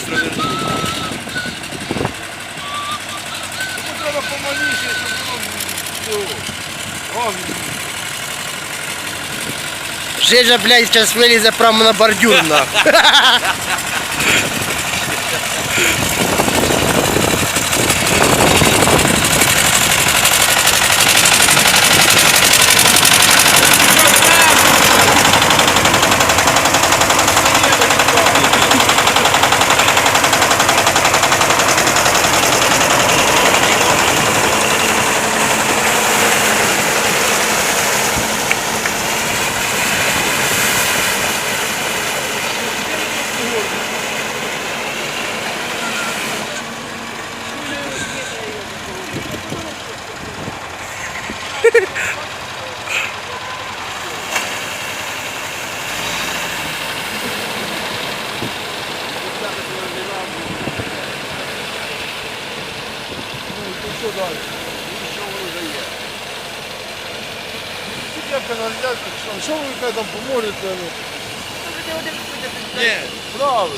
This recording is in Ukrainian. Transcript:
швидко вернути. Тому треба помаліше, щоб воно. Жижа, блядь, зараз вилізе прямо на бордюр, на. що далі? І що що ви там поможете? ну? Ні, Правильно.